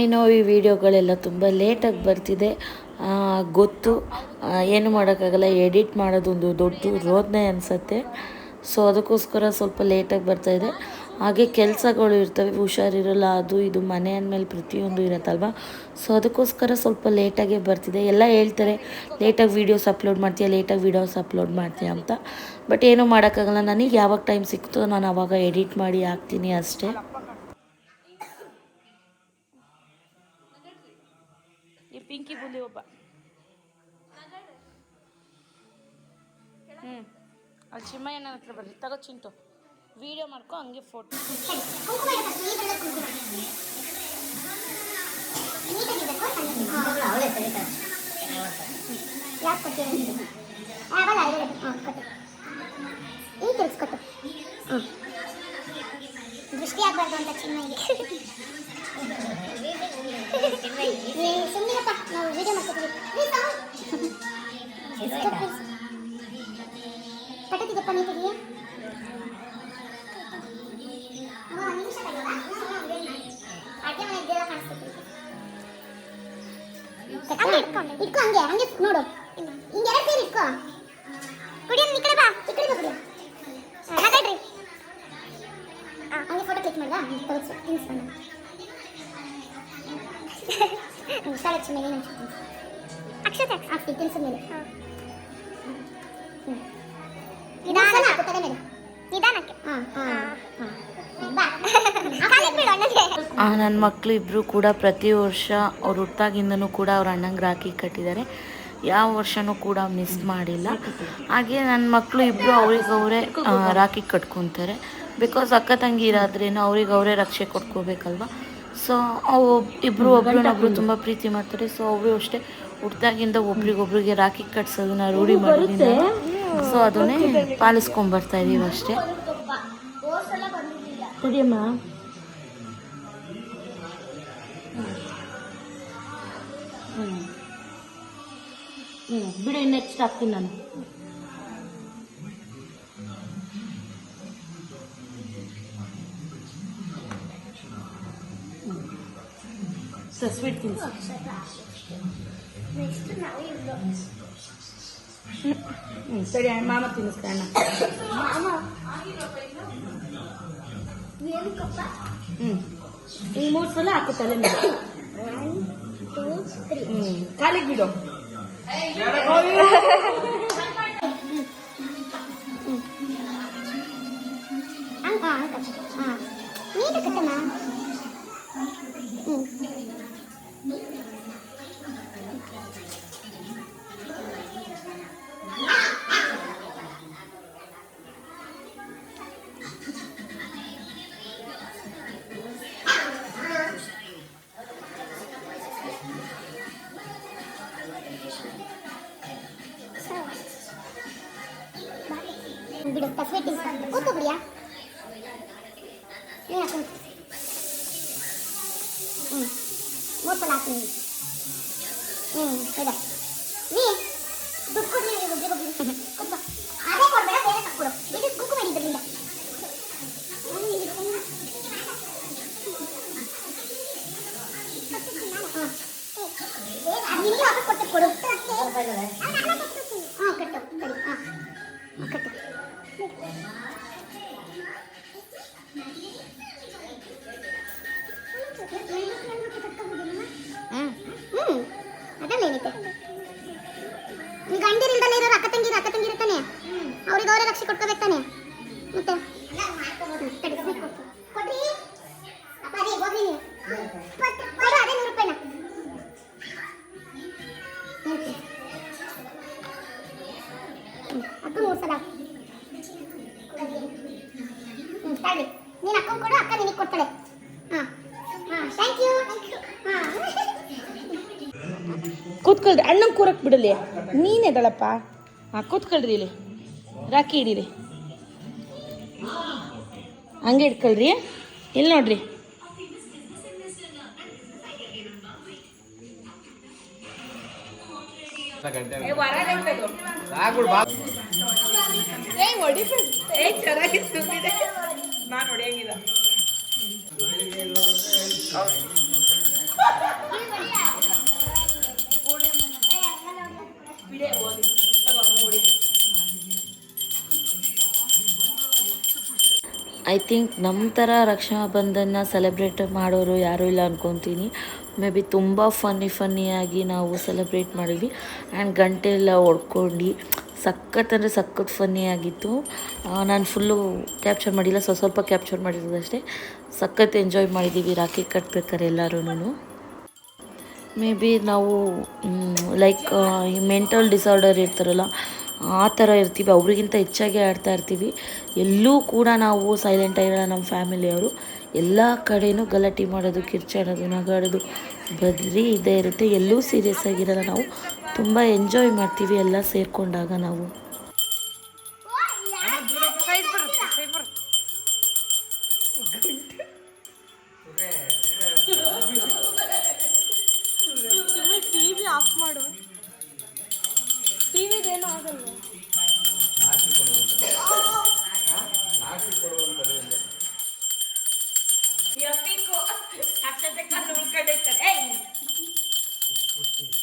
I know ಈ ವಿಡಿಯೋಗಳೆಲ್ಲ ತುಂಬ ಲೇಟಾಗಿ ಬರ್ತಿದೆ. ಗೊತ್ತು. ಏನು ಮಾಡೋಕ್ಕಾಗಲ್ಲ ಎಡಿಟ್ ಮಾಡೋದೊಂದು ದೊಡ್ಡ ರೋದನೆ ಅನಿಸತ್ತೆ. ಸೊ ಅದಕ್ಕೋಸ್ಕರ ಸ್ವಲ್ಪ ಲೇಟಾಗಿ ಬರ್ತಾಯಿದೆ ಹಾಗೆ ಕೆಲಸಗಳು ಇರ್ತವೆ, ಹುಷಾರಿರಲ್ಲ, ಅದು ಇದು, ಮನೆ ಅಂದಮೇಲೆ ಪ್ರತಿಯೊಂದು ಇರುತ್ತಲ್ವ? ಸೊ ಅದಕ್ಕೋಸ್ಕರ ಸ್ವಲ್ಪ ಲೇಟಾಗೆ ಬರ್ತಿದೆ. ಎಲ್ಲ ಹೇಳ್ತಾರೆ ಲೇಟಾಗಿ ವೀಡಿಯೋಸ್ ಅಪ್ಲೋಡ್ ಮಾಡ್ತೀಯ? ಲೇಟಾಗಿ ವೀಡಿಯೋಸ್ ಅಪ್ಲೋಡ್ ಮಾಡ್ತೀಯ? ಅಂತ. ಬಟ್ ಏನೂ ಮಾಡೋಕ್ಕಾಗಲ್ಲ. ನನಗೆ ಯಾವಾಗ ಟೈಮ್ ಸಿಕ್ತೋ ನಾನು ಆವಾಗ ಎಡಿಟ್ ಮಾಡಿ ಹಾಕ್ತೀನಿ ಅಷ್ಟೇ. ಪಿಂಕಿ ಬುಲಿ ಒಬ್ಬ. ಹ್ಞೂ ಅಲ್ಲಿ ಚಿಮ್ಮಯ್ಯನ ಹತ್ರ ಬರ್ರಿ ತಗೋ ಚಿಂಟು. ವಿಡಿಯೋ ಮಾಡ್ಕೊ, ಹಂಗೆ ಫೋಟೋ. ದೃಷ್ಟಿ ಆಗ್ಬಾರ್ದು ಅಂತ ಚಿನ್ನಗೆ ಸುಮ್ಮನಿರಪ್ಪ ನಾವು ವಿಡಿಯೋ ಮಾಡ್ಕೊತೀವಿ ಕಟ್ಟತಿದ್ದಪ್ಪ ನೀಟಿಗೆ ಅಡುಗೆ ಮನೆ ಇದೆಲ್ಲ ಕಾಣಿಸ್ತೈತಿ ಇಟ್ಕೋ ಹಂಗೆ ಹಂಗೆ ನೋಡು ಹಿಂಗೆ ಎರಡು ಸೇರಿ ಇಟ್ಕೋ ಕುಡಿಯೋ ಈ ಕಡೆ ಬಾ ಈ ಕಡೆ ಬಾ ಕುಡಿಯೋ ಮಾತಾಡ್ರಿ ಹಂಗೆ ಫೋಟೋ ಕ್ಲಿಕ್ ಮಾಡ್ದಾ ತಗೋಸು ತಿನ್ಸ್ಕೊಂಡು ಮೇಲೆ ಅನ್ಸುತ್ತೆ ಅಕ್ಷತೆ ತಿನ್ಸಿದ ಮೇಲೆ ನಿಧಾನ. ಮೇಲೆ ನಿಧಾನಕ್ಕೆ? ಹಾಂ ಹಾಂ ನನ್ನ ಮಕ್ಕಳು ಇಬ್ಬರು ಕೂಡ ಪ್ರತಿ ವರ್ಷ ಅವ್ರು ಹುಟ್ಟಾಗಿಂದನೂ ಕೂಡ ಅವ್ರ ಅಣ್ಣಂಗೆ ರಾಖಿ ಕಟ್ಟಿದ್ದಾರೆ. ಯಾವ ವರ್ಷನೂ ಕೂಡ ಮಿಸ್ ಮಾಡಿಲ್ಲ. ಹಾಗೆ ನನ್ನ ಮಕ್ಕಳು ಇಬ್ಬರು ಅವ್ರಿಗೆ ಅವರೇ ರಾಖಿ ಕಟ್ಕೊತಾರೆ. ಬಿಕಾಸ್ ಅಕ್ಕ ತಂಗಿ ಇರೋದ್ರೇನು ಅವ್ರಿಗೆ ಅವರೇ ರಕ್ಷೆ ಕೊಟ್ಕೋಬೇಕಲ್ವ? ಸೊ ಅವು ಇಬ್ಬರು ಒಬ್ರನ್ನೊಬ್ರು ತುಂಬ ಪ್ರೀತಿ ಮಾಡ್ತಾರೆ. ಸೊ ಅವರು ಅಷ್ಟೇ ಹುಟ್ದಾಗಿಂದ ಒಬ್ರಿಗೊಬ್ರಿಗೆ ರಾಖಿ ಕಟ್ಸೋದನ್ನ ರೂಢಿ ಮಾಡಿದ್ದೀನಿ ಸೊ ಅದನ್ನೇ ಪಾಲಿಸ್ಕೊಂಬರ್ತಾ ಇದೀವಿ ಅಷ್ಟೇ. ಬಿಡು ನೆಕ್ಸ್ಟ್ ಹಾಕ್ತೀನಿ ನಾನು. ಸರ್ ಸ್ವೀಟ್ ತಿನ್ಸಿ ನೆಕ್ಸ್ಟ್ ನಾವು ಹ್ಞೂ ಸರಿ ಮಾಮ ತಿನ್ನಿಸ್ತಾಣ ಮಾಮ ಹ್ಞೂ ಈಗ ಮೂರು ಸಲ ಹಾಕು ತಲೆ ಮೇಲೆ. ಹ್ಞೂ ಕಾಲಿಗೆ ಬಿಡು. ಹಾಂ. ನೀನು ಕಟ್ಟಮ್ಮ? ಹ್ಞೂ ಬಿಡು ಕಸ್ವೆ ತಿನ್ಸ್ಕೊಂಡು ಕೂತು ಬಿಡಿಯಾ ನೀನು ಹಾಕೊಂಡು ಹ್ಞೂ ಮೂರು ಸಲ ಹಾಕ್ತೀನಿ ಹ್ಞೂ ಇದೆ ಬಿಡಲಿ. ನೀನೆದಳಪ್ಪ ಹಾಂ ಕೂತ್ಕೊಳ್ರಿ ಇಲ್ಲಿ. ರಾಖಿ ಹಿಡೀರಿ. ಹಂಗೆ ಇಟ್ಕೊಳ್ರಿ ಇಲ್ಲಿ ನೋಡ್ರಿ. ಐ ಥಿಂಕ್ ನಮ್ಮ ಥರ ರಕ್ಷಣಾ ಬಂಧನ ಸೆಲೆಬ್ರೇಟ್ ಮಾಡೋರು ಯಾರೂ ಇಲ್ಲ ಅನ್ಕೊತೀನಿ. ಮೇ ಬಿ ತುಂಬ ಫನ್ನಿ ಫನ್ನಿಯಾಗಿ ನಾವು ಸೆಲೆಬ್ರೇಟ್ ಮಾಡಿದ್ವಿ. ಆ್ಯಂಡ್ ಗಂಟೆ ಎಲ್ಲ ಹೊಡ್ಕೊಂಡು. ಸಖತ್ ಅಂದರೆ ಸಖತ್ ಫನ್ನಿಯಾಗಿತ್ತು ನಾನು ಫುಲ್ಲು ಕ್ಯಾಪ್ಚರ್ ಮಾಡಿಲ್ಲ. ಸ್ವಲ್ಪ ಸ್ವಲ್ಪ ಕ್ಯಾಪ್ಚರ್ ಮಾಡಿರೋದಷ್ಟೇ. ಸಖತ್ ಎಂಜಾಯ್ ಮಾಡಿದ್ದೀವಿ ರಾಖಿ ಕಟ್ಬೇಕಾರೆ ಎಲ್ಲರೂ ಮೇ ಬಿ ನಾವು ಲೈಕ್ ಈ ಮೆಂಟಲ್ ಡಿಸಾರ್ಡರ್ ಇರ್ತಾರಲ್ಲ, ಆ ಥರ ಇರ್ತೀವಿ. ಅವ್ರಿಗಿಂತ ಹೆಚ್ಚಾಗಿ ಆಡ್ತಾ ಇರ್ತೀವಿ. ಎಲ್ಲೂ ಕೂಡ ನಾವು ಸೈಲೆಂಟ್ ಆಗಿರಲ್ಲ ನಮ್ಮ ಫ್ಯಾಮಿಲಿಯವರು ಎಲ್ಲ ಕಡೆಯೂ ಗಲಾಟೆ ಮಾಡೋದು, ಕಿರ್ಚಾಡೋದು, ನಗಾಡೋದು ಬದ್ರಿ ಇದೇ ಇರುತ್ತೆ. ಎಲ್ಲೂ ಸೀರಿಯಸ್ ಆಗಿರಲ್ಲ ನಾವು. ತುಂಬ ಎಂಜಾಯ್ ಮಾಡ್ತೀವಿ ಎಲ್ಲ ಸೇರಿಕೊಂಡಾಗ ನಾವು. ಮಾಡು ಟಿವಿದೇನು ಆಗಲ್ವಾ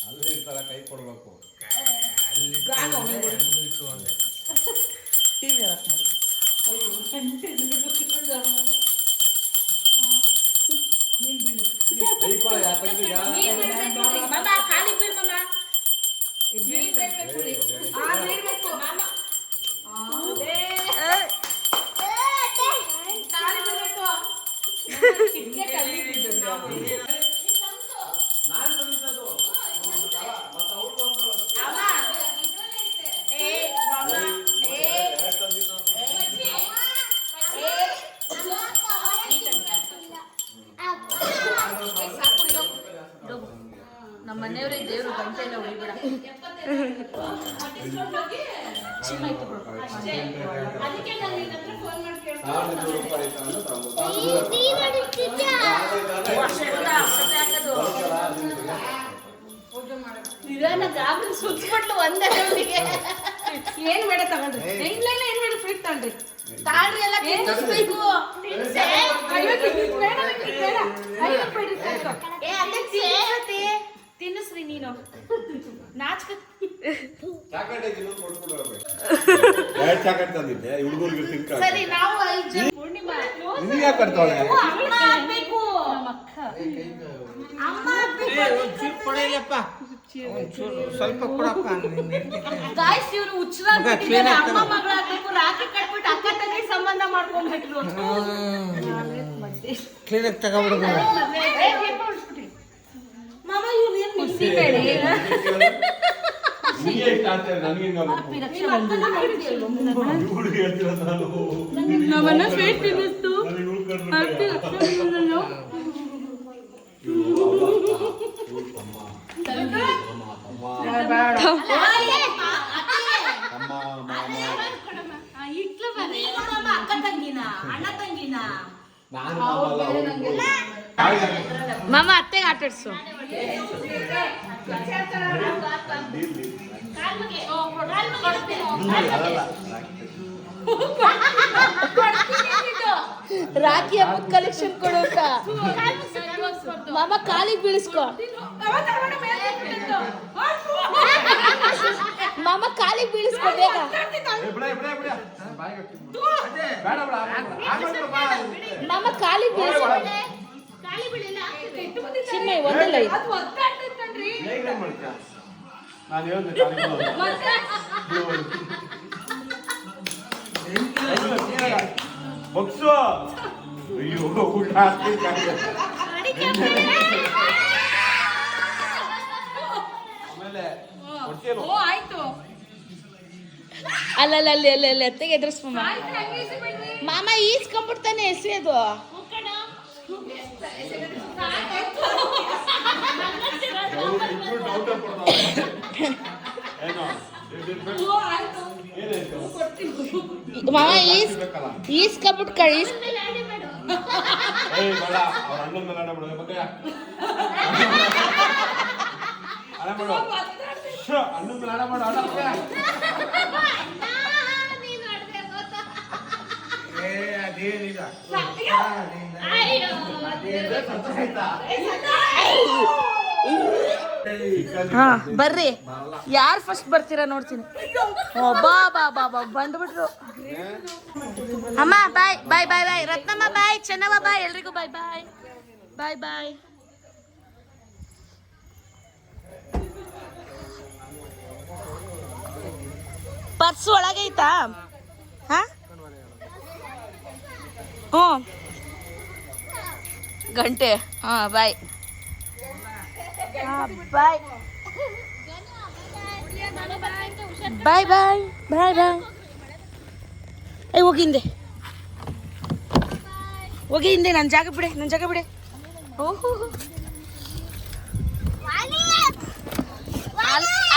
ಅಲ್ಲಿ ಇರ್ತಾರ ಕೈ ಕೊಡ್ಬೇಕು ಕೈ ಕೊಡ ಯಾಕಂದ್ರೆ ನಮ್ಮ ಗಾಬರಿ ಸುಚ್ಬಿಟ್ಲು ಒಂದೇ ಏನ್ ಬೇಡ ತಗೊಂಡ್ರಿ. ಇಲ್ಲ ಇಲ್ಲ ಏನ್ ಬೇಡ ಸ್ವೀಟ್ ತಗೊಂಡ್ರಿ. ತಾಳ್ರಿ ಎಲ್ಲ ತಿನ್ನಿಸ್ಬೇಕು ತಿನ್ನಿಸ್ರಿ ನೀನು. ನಾಚ್ಕ. ಸರಿ ನಾವು ಪೂರ್ಣಿಮಾ. ಅಮ್ಮ ಆಗ್ಬೇಕು. ಸ್ವಲ್ಪ ಕೊಡಪ್ಪ ಗಾಯ್ಸ್ ಇವ್ರು ಹುಚ್ಚರಾಗ್ಬಿಟ್ಟಿದ್ದಾರೆ ಅಮ್ಮ ಮಗಳಾಗ್ಬೇಕು ರಾಖಿ ಕಟ್ಬಿಟ್ಟು ಅಕ್ಕ ತಂಗಿ ಸಂಬಂಧ ಮಾಡ್ಕೊಂಡ್ಬಿಟ್ರು ಕ್ಲೀನಾಗಿ ಮಾಮ ಇವ್ರು ಏನ್ ನಮ್ಮನ್ನ ಸ್ವೀಟ್ ತಿನ್ನಿಸ್ತು ಮಾಮ ನೀನು ಮಾಮ ಅಕ್ಕ ತಂಗಿನ ಅಣ್ಣ ತಂಗಿನ ನಾನು ಮಾಮ ಅಲ್ಲ, ಅವ್ರು. ಮಾಮ ಅತ್ತೆಗೆ ಆಟಾಡ್ಸು. ರಾಖಿ ಹಬ್ಬದ ಕಲೆಕ್ಷನ್ ಕೊಡು ಅಂತ ಮಾಮ ಕಾಲಿಗೆ ಬೀಳಿಸ್ಕೊ ಮಾಮ ಕಾಲಿಗೆ ಬೀಳಿಸ್ಕೊ ಬೇಗ. ಮಾಮ ಕಾಲಿಗೆ ಬೀಳಿಸ್ಕೊ ಚಿನ್ಮಯ ಒಂದಿಲ್ಲ ಇದು? ನಾನು ಹೇಳ್ದೆ. ಬಗ್ಸು ಅಯ್ಯೋ ಊಟ ಅಲ್ಲಲ್ಲ ಅಲ್ಲಿ ಅಲ್ಲಿ ಅಲ್ಲಿ ಅತ್ತೆಗೆ ಎದುರಿಸ್ಬ ಮಾಮ ಈಸ್ಕೊಂಡ್ಬಿಡ್ತಾನೆ ಎಸಿ ಅದು? ಮಾಮ ಈಸ್ ಬೇಕಲ್ಲ? ಈಸ್ಕೊಂಬಿಟ್ಟು ಕ ಈಸ್ ಏಯ್ ಬೇಡ ಅವ್ರ ಅಣ್ಣನ ಮೇಲೆ ಹಣ ಬಿಡು ಬಗ್ಗೆ ಹಣ ಮಾಡು ಶ್ಶ್, ಅಣ್ಣನ ಮೇಲೆ ಹಣ ಮಾಡು ಹಣ ಬಗ್ಗೆ. ಏ ಅದೇನಿಲ್ಲ ಏ, ಸಂತೋಷ ಆಯ್ತಾ? ಹಾ, ಬರ್ರಿ. ಯಾರು ಫಸ್ಟ್ ಬರ್ತೀರಾ ನೋಡ್ತೀನಿ. ಬಾ ಬಾ ಬಾ ಬಾ, ಬಂದ್ಬಿಟ್ರು. ಅಮ್ಮ, ಬಾಯ್ ಬಾಯ್ ಬಾಯ್ ಬಾಯ್. ರತ್ನಮ್ಮ, ಬಾಯ್ ಚೆನ್ನಮ್ಮ ಬಾಯ್. ಎಲ್ರಿಗೂ ಬಾಯ್ ಬಾಯ್. ಬಾಯ್ ಬಾಯ್. ಪರ್ಸ್ ಒಳಗೈತಾ? ಹಾ? ಹ್ಞೂ ಗಂಟೆ. ಹಾಂ, ಬಾಯ್. ಬಾಯ್ ಬಾಯ್ ಬಾಯ್ ಬಾಯ್ ಬಾಯ್ ಏ ಹೋಗಿ ಹಿಂದೆ. ಹೋಗಿ ಹಿಂದೆ. ನನ್ನ ಜಾಗ ಬಿಡೆ ನನ್ನ ಜಾಗ ಬಿಡೆ. ಓಹೋ.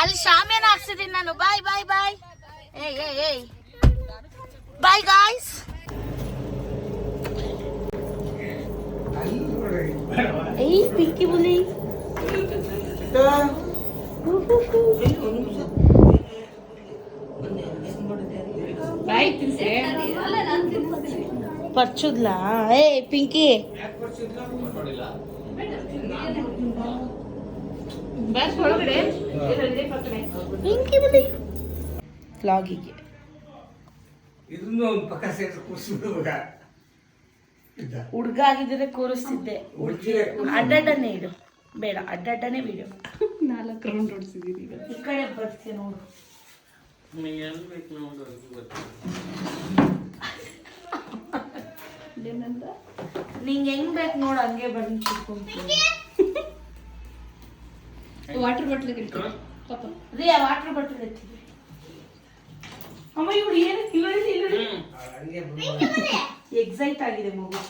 ಅಲ್ಲಿ ಶಾಮಿಯಾನ ಹಾಕ್ಸಿದೀನಿ ನಾನು. ಬಾಯ್ ಬಾಯ್ ಬಾಯ್ ಏಯ್ ಏಯ್ ಏಯ್. ಬಾಯ್ ಗಾಯ್ಸ್ ಏಯ್, ಪಿಂಕಿ ಬುಲಿ ಪರ್ಚುದ್ಲಾ? ಏ ಪಿಂಕಿ. ಪಿಂಕಿ ಬುಲಿ ಲಾಗಿಗೆ ಇದನ್ನು ಒಂದು ಪಕ್ಕ ಸೇರಿಸಿ ಕೂರಿಸ್ಬಿಡುವಾಗ ಹುಡ್ಗ ಆಗಿದ್ರೆ ಕೂರಿಸ್ತಿದ್ದೆ. ಹುಡುಗಿ ಇದು. ಇಡು ಬೇಡ ಅಡ್ಡಡ್ಡನೆ ವಿಡಿಯೋ ನಾಲ್ಕು ರೌಂಡ್ ಹೊಡ್ಸಿದೀನಿ ಈಗ. ಈ ಕಡೆ ಬರ್ತೀನಿ ನೋಡು. ಏನಂತ? ನಿಂಗೆ ಹೆಂಗ್ ಬೇಕು ನೋಡು ಹಂಗೆ ಬಂದು ಕುತ್ಕೊಂತೀನಿ. ವಾಟರ್ ಬಾಟ್ಲ್ ಪಾಪ. ರೀ ಆ ವಾಟರ್ ಬಾಟಲ್ ಎತ್ತಿದ್ವಿ ಅಮ್ಮ ಇವ್ರು ಏನು ಇಲ್ಲಡಿ ಎಕ್ಸೈಟ್ ಆಗಿದೆ ಮಗು.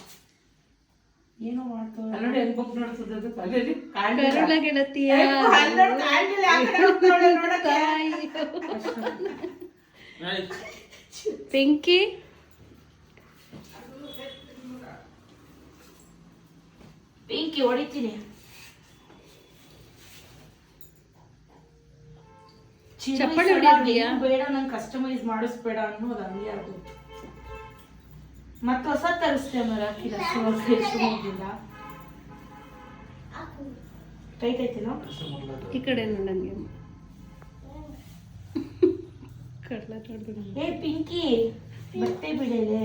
ಏನೋ ಮಾಡ್ತಾಳೆ ನೋಡಿ ಹೆಂಗ್ ಬುಕ್ ನೋಡ್ತದ ತಲೆಯಲ್ಲಿ ಕರುಳ ಗೆಳತಿಯ ಪಿಂಕಿ? ಪಿಂಕಿ ಹೊಡಿತೀನಿ. ಚಪ್ಪಳಿ ಹೊಡಿಯೋದ್ಯಾ? ಬೇಡ ನಂಗೆ ಕಸ್ಟಮೈಸ್ ಮಾಡಿಸ್ಬೇಡ ಅನ್ನೋದು ಹಂಗೆ ಅದು ಮತ್ತೆ ಹೊಸ ತರಿಸ್ತೇವೆ ಮರ ಹಾಕಿಲ್ಲ ಶಿವಮೊಗ್ಗದಿಂದ ಐತಿನೋ ಈ ಕಡೆ ನೋಡಂಗೆ ಕಡಲ ಏ ಪಿಂಕಿ ಬಟ್ಟೆ ಬಿಡಲೆ.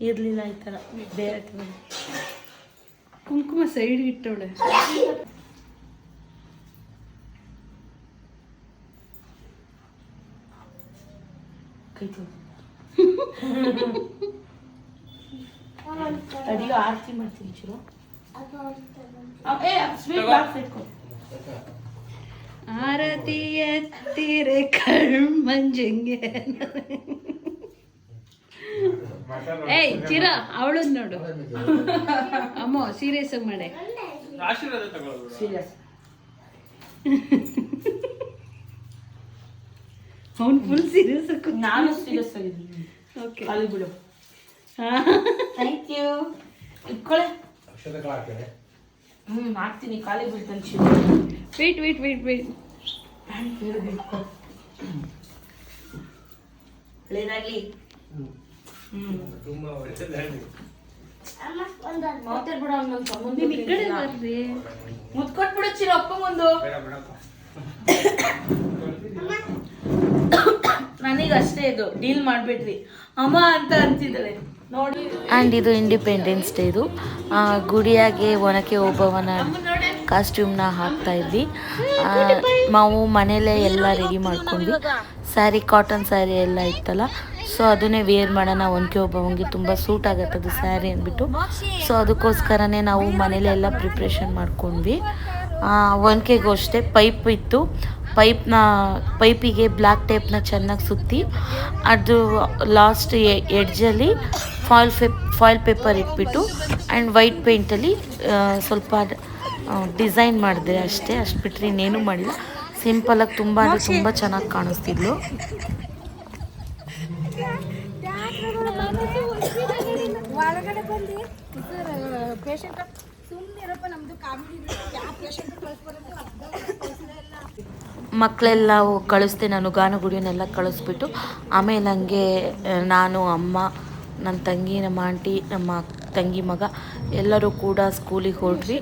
ಇರ್ಲಿಲ್ಲ ಈ ತರ ಬೇರೆ. ಕುಂಕುಮ ಸೈಡ್ ಇಟ್ಟವಳೆ. ಅಡಿಗೆ ಆರತಿ ಮಾಡ್ತೀನಿ ಚೂರು. ಆರತಿ ಎತ್ತಿರೆ ಕಣ್ಮಂಜಂಗೆ ಏಯ್ ಚಿರ ಅವಳು ನೋಡು. ಅಮ್ಮ ಸೀರಿಯಸ್ ಆಗಿ ಮಾಡೆ. ಸೀರಿಯಸ್ ಅವ್ನು ಫುಲ್ ಸೀರಿಯಸ್ ನಾನು ಸೀರಿಯಸ್ ಆಗಿದ್ದೀನಿ. ಓಕೆ ಖಾಲಿ ಬಿಡು ಥ್ಯಾಂಕ್ ಯು ಇಟ್ಕೊಳೆ. ಹ್ಞೂ ಮಾಡ್ತೀನಿ ಖಾಲಿ ಬಿಡ್ತಾನೆ Shiva. Wait wait wait wait ಒಳ್ಳೇದಾಗ್ಲಿ. ತುಂಬಾ ಮುತ್ಕೊಟ್ಬಿಡು ಚಿರ ಅಪ್ಪ ಮುಂದು ಬೇಡ ಬೇಡಪ್ಪ ನನಗೆ ಅಷ್ಟೇ ಇದು ಡೀಲ್ ಮಾಡ್ಬಿಟ್ರಿ ಅಮ್ಮ ಅಂತ ಅಂತಿದ್ದಾಳೆ. ನೋಡಿ. ಆ್ಯಂಡ್ ಇದು ಇಂಡಿಪೆಂಡೆನ್ಸ್ ಡೇ ಇದು. ಗುಡಿಯಾಗೆ ಒನಕೆ ಒಬ್ಬವನ ಕಾಸ್ಟ್ಯೂಮ್ನ ಹಾಕ್ತಾ ಇದ್ವಿ. ನಾವು ಮನೇಲೇ ಎಲ್ಲ ರೆಡಿ ಮಾಡ್ಕೊಂಡ್ವಿ. ಸ್ಯಾರಿ ಕಾಟನ್ ಸ್ಯಾರಿ ಎಲ್ಲ ಇತ್ತಲ್ಲ. ಸೊ ಅದನ್ನೇ ವೇರ್ ಮಾಡೋಣ, ಒನಕೆ ಒಬ್ಬವನಿಗೆ ತುಂಬ ಸೂಟ್ ಆಗತ್ತೆ ಅದು ಸ್ಯಾರಿ ಅಂದ್ಬಿಟ್ಟು. ಸೊ ಅದಕ್ಕೋಸ್ಕರನೇ ನಾವು ಮನೇಲೆ ಎಲ್ಲ ಪ್ರಿಪ್ರೇಷನ್ ಮಾಡ್ಕೊಂಡ್ವಿ. ಒನಕೆಗೂ ಅಷ್ಟೇ ಪೈಪ್ ಇತ್ತು. ಪೈಪ್ನ ಪೈಪಿಗೆ ಬ್ಲ್ಯಾಕ್ ಟೇಪ್ನ ಚೆನ್ನಾಗಿ ಸುತ್ತಿ ಅದು ಲಾಸ್ಟ್ ಎಡ್ಜಲ್ಲಿ ಫಾಯಿಲ್ ಫೇಪ್ ಫಾಯಿಲ್ ಪೇಪರ್ ಇಟ್ಬಿಟ್ಟು ಆ್ಯಂಡ್ ವೈಟ್ ಪೇಂಟಲ್ಲಿ ಸ್ವಲ್ಪ ಡಿಸೈನ್ ಮಾಡಿದೆ ಅಷ್ಟೇ ಅಷ್ಟು ಬಿಟ್ಟರೆ ಇನ್ನೇನು ಮಾಡಿಲ್ಲ. ಸಿಂಪಲಾಗಿ ತುಂಬ ಅಂದರೆ ತುಂಬ ಚೆನ್ನಾಗಿ ಕಾಣಿಸ್ತಿದ್ಲು. ಸುಮ್ಮನೆ ನಮ್ದು ಕಾಮಿಡಿ ಯಾವ ಪೇಷಂಟ್ ಕಳಿಸ್ಬಾರ್ದು ಮಕ್ಕಳೆಲ್ಲ ಕಳಿಸ್ದೆ, ನಾನು ಗಾನಗುಡಿಯನ್ನೆಲ್ಲ ಕಳಿಸ್ಬಿಟ್ಟು, ಆಮೇಲೆ ಹಂಗೆ ನಾನು, ಅಮ್ಮ ನನ್ನ ತಂಗಿ, ನಮ್ಮ ಆಂಟಿ, ನಮ್ಮ ತಂಗಿ ಮಗ ಎಲ್ಲರೂ ಕೂಡ ಸ್ಕೂಲಿಗೆ ಹೊರಟ್ವಿ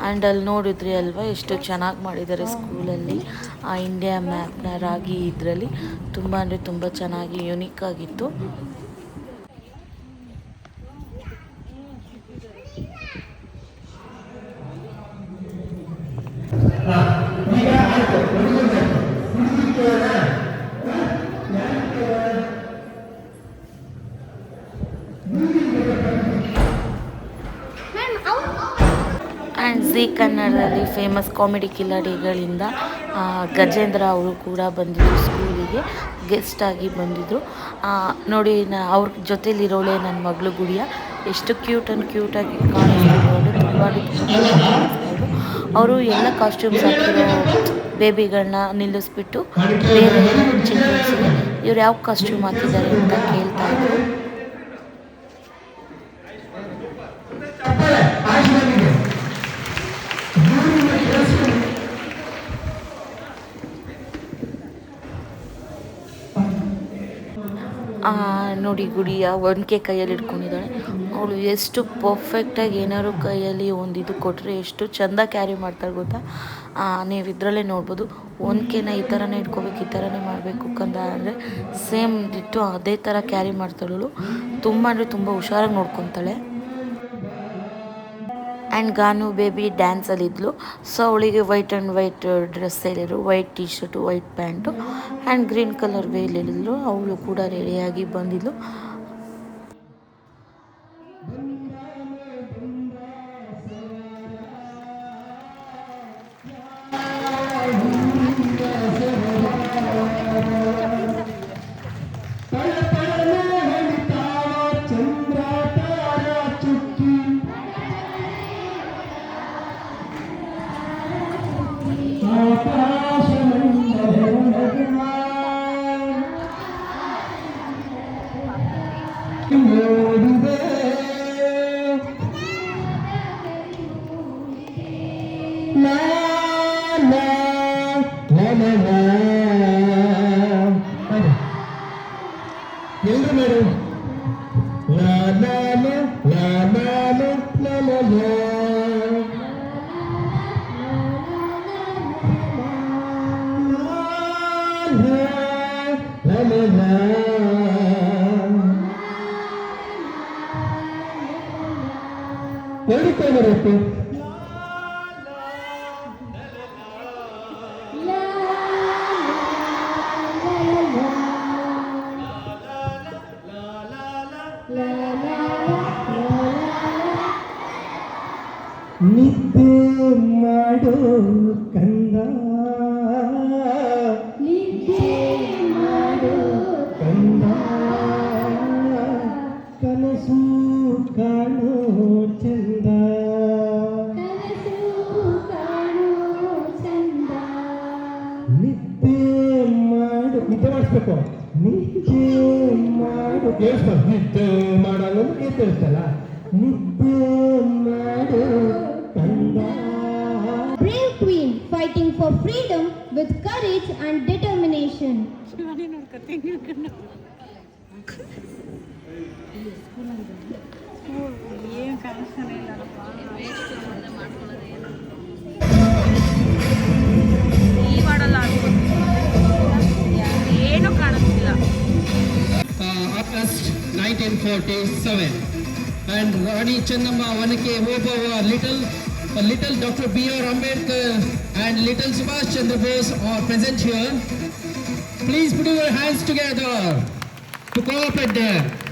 ಆ್ಯಂಡ್ ಅಲ್ಲಿ ನೋಡಿದ್ರಿ ಅಲ್ವಾ, ಎಷ್ಟು ಚೆನ್ನಾಗಿ ಮಾಡಿದ್ದಾರೆ ಸ್ಕೂಲಲ್ಲಿ. ಆ ಇಂಡಿಯಾ ಮ್ಯಾಪ್ನ ರಾಗಿ ಇದರಲ್ಲಿ ತುಂಬ ಅಂದರೆ ತುಂಬ ಚೆನ್ನಾಗಿ ಯುನೀಕ್ ಆಗಿತ್ತು ಮ್ಯಾಮ್ ಅವರು ಆ್ಯಂಡ್ ಝೀ ಕನ್ನಡದಲ್ಲಿ ಫೇಮಸ್ ಕಾಮಿಡಿ ಕಿಲಾಡಿಗಳಿಂದ ಗಜೇಂದ್ರ ಅವರು ಕೂಡ ಬಂದಿದ್ದರು ಸ್ಕೂಲಿಗೆ ಗೆಸ್ಟಾಗಿ ಬಂದಿದ್ದರು ನೋಡಿ, ನಾ, ಅವ್ರ ಜೊತೆಲಿರೋಳೆ ನನ್ನ ಮಗಳು ಗುಡಿಯ. ಎಷ್ಟು ಕ್ಯೂಟ್ ಆ್ಯಂಡ್ ಕ್ಯೂಟಾಗಿ ಕಾಣಿಸ್ತಿದ್ರು. ತುಂಬ ಅವರು ಎಲ್ಲ ಕಾಸ್ಟ್ಯೂಮ್ಸ್ ಹಾಕಿರೋ ಬೇಬಿಗಳನ್ನ ನಿಲ್ಲಿಸ್ಬಿಟ್ಟು, ಬೇರೆ ಚಿಲ್ಡ್ರನ್ಸ್ಗೆ ಇವ್ರು ಯಾವ ಕಾಸ್ಟ್ಯೂಮ್ ಹಾಕಿದ್ದಾರೆ ಅಂತ ಕೇಳ್ತಾ ಇದ್ರು. ನೋಡಿ ಗುಡಿಯ ಒನಕೆ ಕೈಯಲ್ಲಿ ಇಟ್ಕೊಂಡಿದ್ದಾಳೆ ಅವಳು ಎಷ್ಟು ಪರ್ಫೆಕ್ಟಾಗಿ ಏನಾದ್ರು ಕೈಯಲ್ಲಿ ಒಂದು ಇದು ಕೊಟ್ಟರೆ ಎಷ್ಟು ಚೆಂದ ಕ್ಯಾರಿ ಮಾಡ್ತಾಳೆ ಗೊತ್ತಾ? ನೀವು ಇದರಲ್ಲೇ ನೋಡ್ಬೋದು. ಒನಕೆನ ಈ ಥರನೇ ಇಟ್ಕೋಬೇಕು, ಈ ಥರನೇ ಮಾಡಬೇಕು ಕಂದ ಅಂದರೆ ಸೇಮ್ ಇಟ್ಟು ಅದೇ ಥರ ಕ್ಯಾರಿ ಮಾಡ್ತಾಳು ತುಂಬ ಅಂದರೆ ತುಂಬ ಹುಷಾರಾಗಿ ನೋಡ್ಕೊತಾಳೆ. ಆ್ಯಂಡ್ ಗಾನು ಬೇಬಿ ಡ್ಯಾನ್ಸಲ್ಲಿದ್ಲು ಸೊ ಅವಳಿಗೆ ವೈಟ್ ಆ್ಯಂಡ್ ವೈಟ್ ಡ್ರೆಸ್ ಹೇಳಿದರು white T shirt white pant and green colour veil ಹೇಳಿದ್ರು ಅವಳು ಕೂಡ ರೆಡಿಯಾಗಿ ಬಂದಿದ್ಲು. ಎಲ್ರು ಮೇಡಮ್ ಹೇಳ್ತಾ ಬರುತ್ತೆ little Dr. B.R. Ambedkar and little Subhash Chandra Bose are present here. Please put your hands together to cooperate there.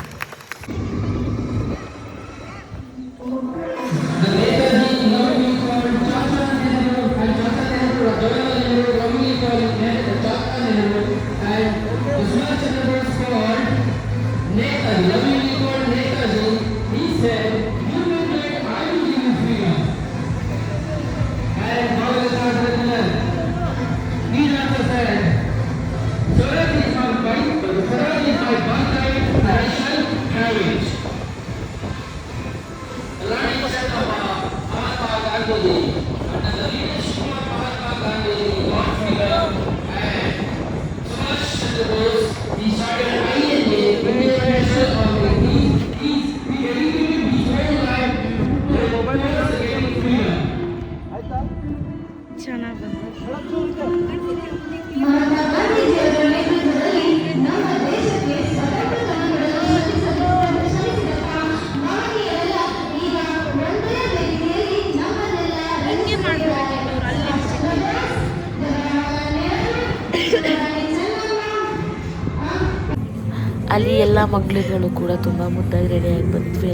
ಮಕ್ಳುಗಳು ಕೂಡ ತುಂಬ ಮುದ್ದಾಗಿ ರೆಡಿಯಾಗಿ ಬಂದ್ವಿ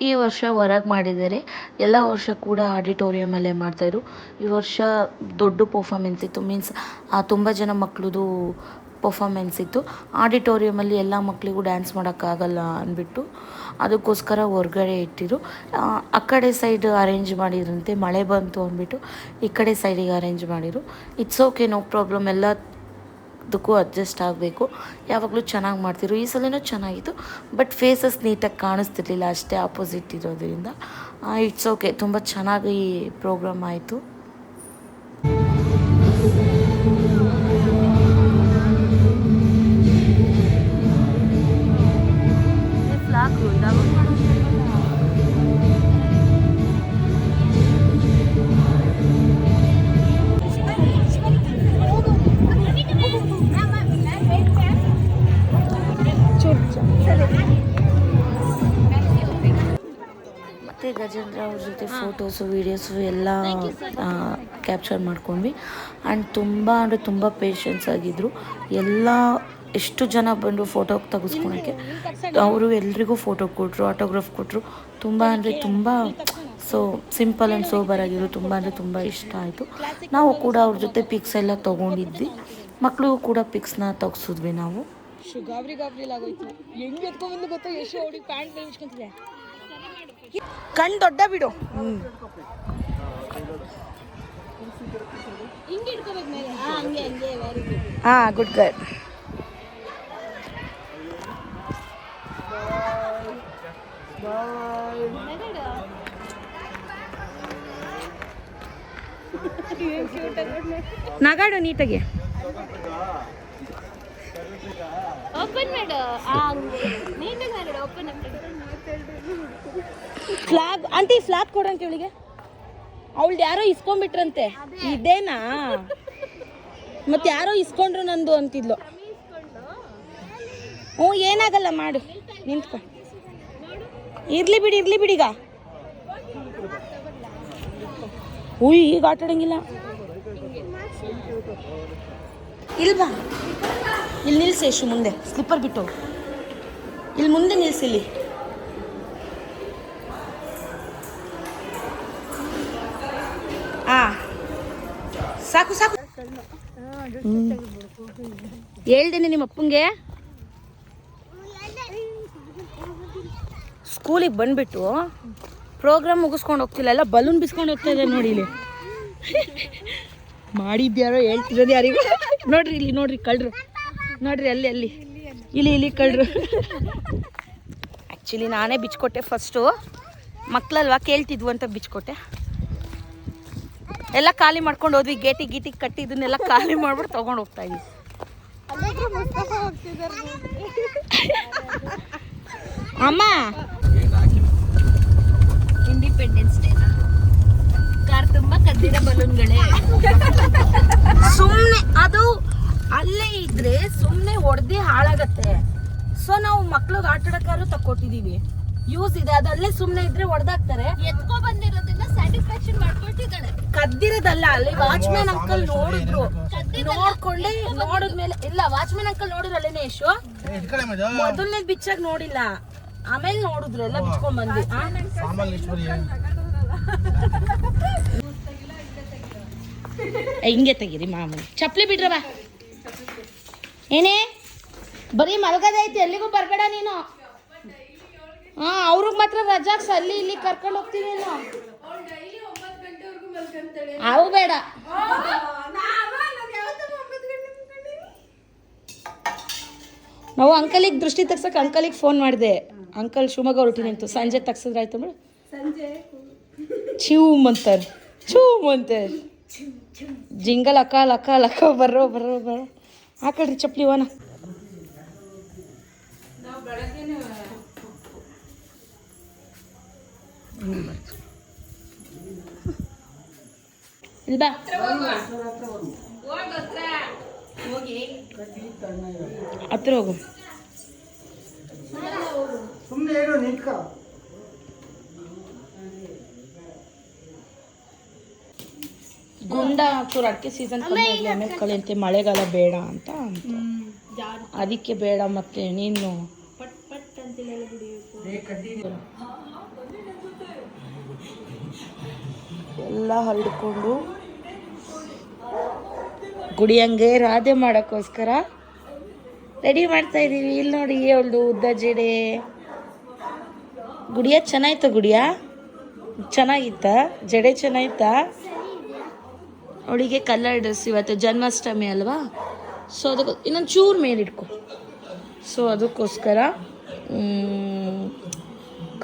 ಈ ವರ್ಷ ಹೊರಗೆ ಮಾಡಿದ್ದಾರೆ. ಎಲ್ಲ ವರ್ಷ ಕೂಡ ಆಡಿಟೋರಿಯಮಲ್ಲೇ ಮಾಡ್ತಾಯಿದ್ರು ಈ ವರ್ಷ ದೊಡ್ಡ ಪರ್ಫಾಮೆನ್ಸ್ ಇತ್ತು. ಮೀನ್ಸ್ ತುಂಬ ಜನ ಮಕ್ಳದ್ದು ಪರ್ಫಾಮೆನ್ಸ್ ಇತ್ತು. ಆಡಿಟೋರಿಯಮಲ್ಲಿ ಎಲ್ಲ ಮಕ್ಕಳಿಗೂ ಡ್ಯಾನ್ಸ್ ಮಾಡೋಕ್ಕಾಗಲ್ಲ ಅಂದ್ಬಿಟ್ಟು ಅದಕ್ಕೋಸ್ಕರ ಹೊರ್ಗಡೆ ಇಟ್ಟಿದ್ರು. ಆ, ಕಡೆ ಸೈಡ್ ಅರೇಂಜ್ ಮಾಡಿದ್ರಂತೆ. ಮಳೆ ಬಂತು ಅಂದ್ಬಿಟ್ಟು ಈ ಕಡೆ ಸೈಡಿಗೆ ಅರೇಂಜ್ ಮಾಡಿದ್ರು. ಇಟ್ಸ್ ಓಕೆ ನೋ ಪ್ರಾಬ್ಲಮ್ ಎಲ್ಲ ಅದಕ್ಕೂ ಅಡ್ಜಸ್ಟ್ ಆಗಬೇಕು. ಯಾವಾಗಲೂ ಚೆನ್ನಾಗಿ ಮಾಡ್ತಿರು. ಈ ಸಲನೂ ಚೆನ್ನಾಗಿತ್ತು. ಬಟ್ ಫೇಸಸ್ ನೀಟಾಗಿ ಕಾಣಿಸ್ತಿರ್ಲಿಲ್ಲ. ಅಷ್ಟೇ ಆಪೋಸಿಟ್ ಇರೋದ್ರಿಂದ. ಇಟ್ಸ್ ಓಕೆ ತುಂಬ ಚೆನ್ನಾಗಿ ಪ್ರೋಗ್ರಾಮ್ ಆಯಿತು. ಫೋಟೋಸು ವೀಡಿಯೋಸು ಎಲ್ಲ ಕ್ಯಾಪ್ಚರ್ ಮಾಡ್ಕೊಂಡ್ವಿ. ಆ್ಯಂಡ್ ತುಂಬ ಅಂದರೆ ತುಂಬ ಪೇಷನ್ಸ್ ಆಗಿದ್ದರು ಎಲ್ಲ, ಎಷ್ಟು ಜನ ಬಂದರು ಫೋಟೋ ತೆಗೆಸ್ಕೊಳಕ್ಕೆ. ಅವರು ಎಲ್ರಿಗೂ ಫೋಟೋ ಕೊಟ್ಟರು ಆಟೋಗ್ರಾಫ್ ಕೊಟ್ಟರು ತುಂಬ ಅಂದರೆ ತುಂಬ ಸೊ ಸಿಂಪಲ್ ಆ್ಯಂಡ್ ಸೋಬರ್ ಆಗಿದ್ರು. ತುಂಬ ಅಂದರೆ ತುಂಬ ಇಷ್ಟ ಆಯಿತು. ನಾವು ಕೂಡ ಅವ್ರ ಜೊತೆ ಪಿಕ್ಸ್ ಎಲ್ಲ ತೊಗೊಂಡಿದ್ವಿ. ಮಕ್ಕಳಿಗೂ ಕೂಡ ಪಿಕ್ಸ್ನ ತೆಗ್ಸಿದ್ವಿ ನಾವು. ಗಾಬರಿ ಗಾಬರಿ ಆಗೋಯ್ತು. ಹೆಂಗ್ ಎತ್ಕೊಂಡ್ಬಂದು ಗೊತ್ತಾ? ಎಷ್ಟು ಅವ್ರಿಗೆ ಪ್ಯಾಂಟ್ ಕಣ್ ದೊಡ್ಡ ಬಿಡು. ಹಾ ಗುಡ್ ಗರ್ ನಗಾಡು ನೀಟಾಗಿ. ಓಪನ್ ಮಾಡು. ನೀಟಾಗಿ ಮಾಡು ಓಪನ್ ಫ್ಲಾಗ್, ಆಂಟಿ ಫ್ಲಾಗ್ ಕೊಡಂತ ಇವಳಿಗೆ. ಅವಳ್ದು ಯಾರೋ ಇಸ್ಕೊಂಡ್ಬಿಟ್ರಂತೆ. ಇದೇನಾ? ಮತ್ತೆ ಯಾರೋ ಇಸ್ಕೊಂಡ್ರು ನಂದು ಅಂತಿದ್ಲು. ಹ್ಞೂ, ಏನಾಗಲ್ಲ ಮಾಡು. ನಿಂತ್ಕೊ. ಇರ್ಲಿ ಬಿಡಿ, ಇರ್ಲಿ ಬಿಡಿಗ ಉಯ್, ಈಗ ಆಟ ಆಡಂಗಿಲ್ಲ. ಇಲ್ವಾ ಇಲ್ಲಿ ನಿಲ್ಸಿ ಮುಂದೆ. ಸ್ಲಿಪ್ಪರ್ ಬಿಟ್ಟು. ಇಲ್ಲಿ ಮುಂದೆ ನಿಲ್ಸಿಲ್ಲಿ ಸಾಕು ಸಾಕು. ಹೇಳ್ದೇನೆ ನಿಮ್ಮ ಅಪ್ಪಂಗೆ. ಸ್ಕೂಲಿಗೆ ಬಂದ್ಬಿಟ್ಟು ಪ್ರೋಗ್ರಾಮ್ ಮುಗಿಸ್ಕೊಂಡು ಹೋಗ್ತಿಲ್ಲ, ಎಲ್ಲ ಬಲೂನ್ ಬಿಸ್ಕೊಂಡು ಹೋಗ್ತಾ ಇದೆ ನೋಡಿ ಇಲ್ಲಿ. ಮಾಡಿದ್ಯಾರೋ ಹೇಳ್ತಿರೋದು ಯಾರಿಗೂ? ನೋಡ್ರಿ ಇಲ್ಲಿ, ನೋಡ್ರಿ ಕಳ್ರು. ನೋಡ್ರಿ ಅಲ್ಲಿ ಅಲ್ಲಿ. ಇಲ್ಲಿ ಇಲ್ಲಿ ಕಳ್ರು. ಆ್ಯಕ್ಚುಲಿ ನಾನೇ ಬಿಚ್ಕೊಟ್ಟೆ ಫಸ್ಟು ಮಕ್ಕಳಲ್ವಾ ಕೇಳ್ತಿದ್ವು ಅಂತ ಬಿಚ್ಕೊಟ್ಟೆ. ಎಲ್ಲ ಖಾಲಿ ಮಾಡ್ಕೊಂಡು ಹೋದ್ವಿ. ಗೇಟಿ ಗೀಟಿಗೆ ಕಟ್ಟಿ ಇದನ್ನೆಲ್ಲ ಖಾಲಿ ಮಾಡ್ಬಿಟ್ಟು ತೊಗೊಂಡು ಹೋಗ್ತಾ ಇದ್ವಿ. ಅಮ್ಮ! ಇಂಡಿಪೆಂಡೆನ್ಸ್ ಡೇ ಕಾರ್ ತುಂಬಾ ಕದ್ದಿದ ಬಲೂನ್ಗಳೇ. ಸುಮ್ಮನೆ ಅದು ಅಲ್ಲೇ ಇದ್ರೆ ಸುಮ್ಮನೆ ಹೊಡೆದಿ ಹಾಳಾಗತ್ತೆ. ಸೊ ನಾವು ಮಕ್ಳಿಗೆ ಆಟ ಆಡಕ್ಕಾದ್ರು ತಕ್ಕೊಟ್ಟಿದೀವಿ. ಯೂಸ್ ಇದೆ. ಅದಲ್ಲೇ ಅಲ್ಲೇ ಸುಮ್ಮನೆ ಇದ್ರೆ ಹೊಡೆದಾಕ್ತಾರೆ ಎತ್ಕೊ ಬಂದಿರೋದನ್ನ ಸ್ಯಾಟಿಸ್ಫ್ಯಾಕ್ಷನ್ ಮಾಡ್ಕೊಳ್ತಿದ್ದಾಳೆ. ಕದ್ದಿರೋದಲ್ಲ ಅಲ್ಲಿ ವಾಚ್ಮ್ಯಾನ್ ಅಂಕಲ್ ನೋಡಿದ್ರು. ನೋಡ್ಕೊಂಡೆ ನೋಡಿದ್ಮೇಲೆ ಇಲ್ಲ ವಾಚ್ಮ್ಯಾನ್ ಅಂಕಲ್ ನೋಡಿದ್ರು ಅಲ್ಲೇನೆ ಯಶು ಮೊದಲನೇ ಬಿಚ್ಚಾಗಿ ನೋಡಿಲ್ಲ. ಆಮೇಲೆ ನೋಡಿದ್ರು ಎಲ್ಲ ಬಿಚ್ಕೊಂಡ್ ಬಂದ್ವಿ? ಏ, ಹಿಂಗೆ ತೆಗೀರಿ ಮಾಮೂಲಿ. ಚಪ್ಲಿ ಬಿಡ್ರವ ಏನೇ? ಬರೀ ಮಲಗದೈತಿ ಎಲ್ಲಿಗೂ ಬರ್ಬೇಡ ನೀನು. ಹಾ, ಅವ್ರಿಗೆ ಮಾತ್ರ ರಜಾಕ್ಸ್ ಅಲ್ಲಿ ಇಲ್ಲಿ ಕರ್ಕೊಂಡು ಹೋಗ್ತೀವಿ ನಾವು ಅವು ಬೇಡ. ನಾವು ಅಂಕಲಿಗೆ ದೃಷ್ಟಿ ತಗ್ಸಕ್ಕೆ ಅಂಕಲಿಗೆ ಫೋನ್ ಮಾಡಿದೆ. ಅಂಕಲ್ ಶಿವಮೊಗ್ಗ ಹೊರಟಿನಿ ಅಂತ ಸಂಜೆ ತಗ್ಸಿದ್ರಾಯ್ತು ಮೇಡಮ್ ಚೀಮ್ ಅಂತಾರೆ. ಚೂಮ್ ಅಂತಾರೆ. ಜಿಂಗಲ್ ಅಕ್ಕ ಲಕ್ಕ ಲಕ್ಕ ಬರೋ ಬರೋ ಬರ್ರೋ ಹಾಕಳ್ರಿ ಚಪ್ಲಿ ವನ ಹತ್ರ ಹೋಗು. ಗುಂಡ ಚೂರು ಅಡಿಕೆ ಸೀಸನ್ ಆಮೇಲೆ ಕಳೆಯಂತೆ ಮಳೆಗಾಲ ಬೇಡ ಅಂತ. ಅಂತ ಅದಕ್ಕೆ ಬೇಡ ಮತ್ತೆ ನೀನು. ಎಲ್ಲ ಹರಡಿಕೊಂಡು ಗುಡಿಯಂಗೆ ರಾಧೆ ಮಾಡೋಕ್ಕೋಸ್ಕರ ರೆಡಿ ಮಾಡ್ತಾ ಇದ್ದೀವಿ ಇಲ್ಲಿ ನೋಡಿ, ಅವಳ್ದು ಉದ್ದ ಜಡೆ. ಗುಡಿಯ ಚೆನ್ನಾಯ್ತ ಗುಡಿಯ? ಚೆನ್ನಾಗಿತ್ತ? ಜಡೆ ಚೆನ್ನಾಯ್ತ? ಅವಳಿಗೆ ಕಲರ್ ಡ್ರೆಸ್ ಇವತ್ತು ಜನ್ಮಾಷ್ಟಮಿ ಅಲ್ವಾ? ಸೊ ಅದಕ್ಕೆ, ಇನ್ನೊಂದು ಚೂರು ಮೇಲಿಟ್ಕೊ. ಸೊ ಅದಕ್ಕೋಸ್ಕರ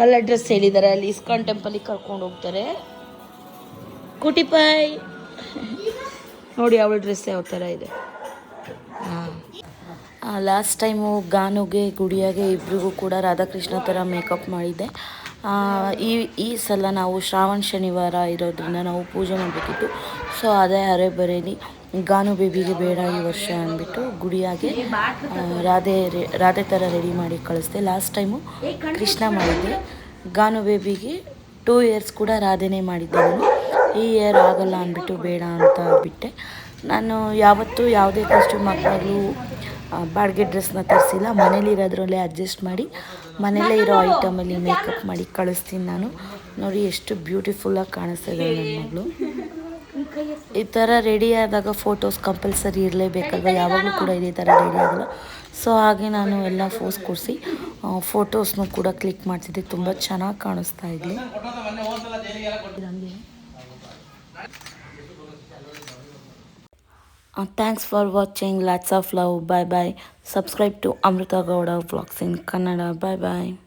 ಕಲರ್ ಡ್ರೆಸ್ ಹೇಳಿದ್ದಾರೆ ಅಲ್ಲಿ ಇಸ್ಕಾನ್ ಟೆಂಪಲಿಗೆ ಕರ್ಕೊಂಡು ಹೋಗ್ತಾರೆ. ಕುಟಿಪಾಯ್ ನೋಡಿ ಅವಳ ಡ್ರೆಸ್ ಯಾವ ಥರ ಇದೆ. ಹಾಂ. ಲಾಸ್ಟ್ ಟೈಮು ಗಾನುಗೆ ಗುಡಿಯಾಗೆ ಇಬ್ರಿಗೂ ಕೂಡ ರಾಧಾಕೃಷ್ಣ ಥರ ಮೇಕಪ್ ಮಾಡಿದ್ದೆ. ಈ ಈ ಸಲ ನಾವು ಶ್ರಾವಣ ಶನಿವಾರ ಇರೋದ್ರಿಂದ ನಾವು ಪೂಜೆ ಮಾಡಬೇಕಿತ್ತು. ಸೊ ಅದೇ ಅರೆ ಬರೇಲಿ. ಗಾನು ಬೇಬಿಗೆ ಬೇಡ ಈ ವರ್ಷ ಅಂದ್ಬಿಟ್ಟು ಗುಡಿಯಾಗೆ ರಾಧೆ ರೇ- ರಾಧೆ ಥರ ರೆಡಿ ಮಾಡಿ ಕಳಿಸ್ದೆ. ಲಾಸ್ಟ್ ಟೈಮು ಕೃಷ್ಣ ಮಾಡಿದ್ದೆ. ಗಾನು ಬೇಬಿಗೆ ಟೂ ಇಯರ್ಸ್ ಕೂಡ ರಾಧೆನೇ ಮಾಡಿದ್ದೆ ನಾನು. ಈ ಇಯರ್ ಆಗಲ್ಲ ಅಂದ್ಬಿಟ್ಟು ಬೇಡ ಅಂತ ಬಿಟ್ಟೆ. ನಾನು ಯಾವತ್ತೂ ಯಾವುದೇ ಕಾಸ್ಟ್ಯೂಮ್ ಹಾಕಿದಾಗಲೂ ಬಾಡಿಗೆ ಡ್ರೆಸ್ನ ತರಿಸಿಲ್ಲ. ಮನೇಲಿರೋದ್ರಲ್ಲೇ ಅಡ್ಜಸ್ಟ್ ಮಾಡಿ, ಮನೇಲೇ ಇರೋ ಐಟಮಲ್ಲಿ ಮೇಕಪ್ ಮಾಡಿ ಕಳಿಸ್ತೀನಿ ನಾನು. ನೋಡಿ ಎಷ್ಟು ಬ್ಯೂಟಿಫುಲ್ಲಾಗಿ ಕಾಣಿಸ್ತಾ ಇದೆ ನನ್ನ ಮಗಳು. ಈ ಥರ ರೆಡಿ ಆದಾಗ ಫೋಟೋಸ್ ಕಂಪಲ್ಸರಿ ಇರಲೇಬೇಕಲ್ವ ಯಾವಾಗಲೂ ಕೂಡ ಇದೇ ಥರ ರೆಡಿ ಆಗಲ್ಲ. ಸೊ ಹಾಗೆ ನಾನು ಎಲ್ಲ ಫೋಸ್ ಕೊಡಿಸಿ ಫೋಟೋಸ್ನು ಕೂಡ ಕ್ಲಿಕ್ ಮಾಡ್ತಿದ್ದೆ. ತುಂಬ ಚೆನ್ನಾಗಿ ಕಾಣಿಸ್ತಾ ಇದ್ಲಿ. Thanks for watching. Lots of love. Bye bye. Subscribe to Amrita Gowda Vlogs in canada Bye bye.